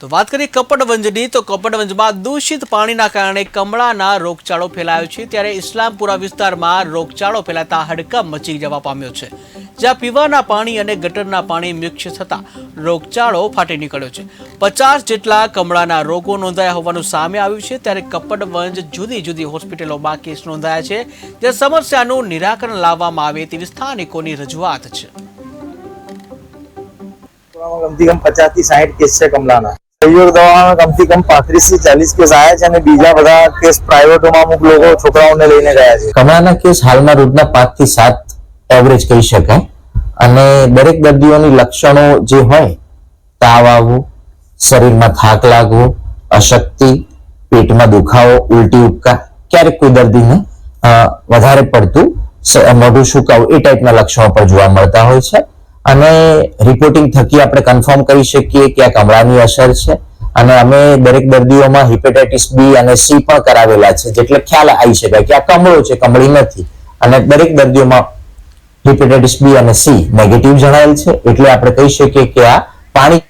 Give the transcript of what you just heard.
તો વાત કરીએ કપડવંજની, તો કપડવંજમાં દૂષિત પાણીના કારણે કમળાના રોગચાળો ફેલાયો છે. ત્યારે ઇસ્લામપુરા વિસ્તારમાં રોગચાળો ફેલાતા હડકંપ મચી જવા પામ્યો છે. જ્યાં પીવાના પાણી અને ગટરના પાણી મિક્સ થતાં રોગચાળો ફાટી નીકળ્યો છે. પચાસ જેટલા કમળાના રોગો નોંધાયા હોવાનું સામે આવ્યું છે. ત્યારે કપડવંજ જુદી જુદી હોસ્પિટલોમાં કેસ નોંધાયા છે જે સમસ્યાનું નિરાકરણ લાવવામાં આવે તેવી સ્થાનિકોની રજૂઆત છે. કમથી કમ પચાસથી સાહીઠ કેસ છે કમલાના સહયોગ દવામાં કમથી કમ પાંત્રીસથી ચાલીસ કેસ આવ્યા છે અને બીજા બધા કેસ પ્રાઇવેટોમાં અમુક લોકો છોકરાઓને લઈને ગયા છે. કમળાના કેસ હાલમાં રોજના પાંચથી સાત એવરેજ કહી શકાય. અને દરેક દર્દીઓની લક્ષણો જે હોય, તાવ આવવો, શરીરમાં થાક લાગવો, અશક્તિ, પેટમાં દુખાવો, ઉલટી ઉપકા ક્યારેક કોઈ દર્દીને વધારે પડતું મોઢું સુકાવું, એ ટાઈપના લક્ષણો પણ જોવા મળતા હોય છે. અને રિપોર્ટિંગ થકી આપણે કન્ફર્મ કરી શકીએ કે આ કમળાની અસર છે. અને અમે દરેક દર્દીઓમાં હિપેટાઇટિસ બી અને સી પણ કરાવેલા છે, જેટલે ખ્યાલ આવી શકાય કે આ કમળો છે, કમળી નથી. અને દરેક દર્દીઓમાં હિપેટાઇટિસ બી અને સી નેગેટિવ જણાયેલ છે, એટલે આપણે કહી શકીએ કે આ પાણી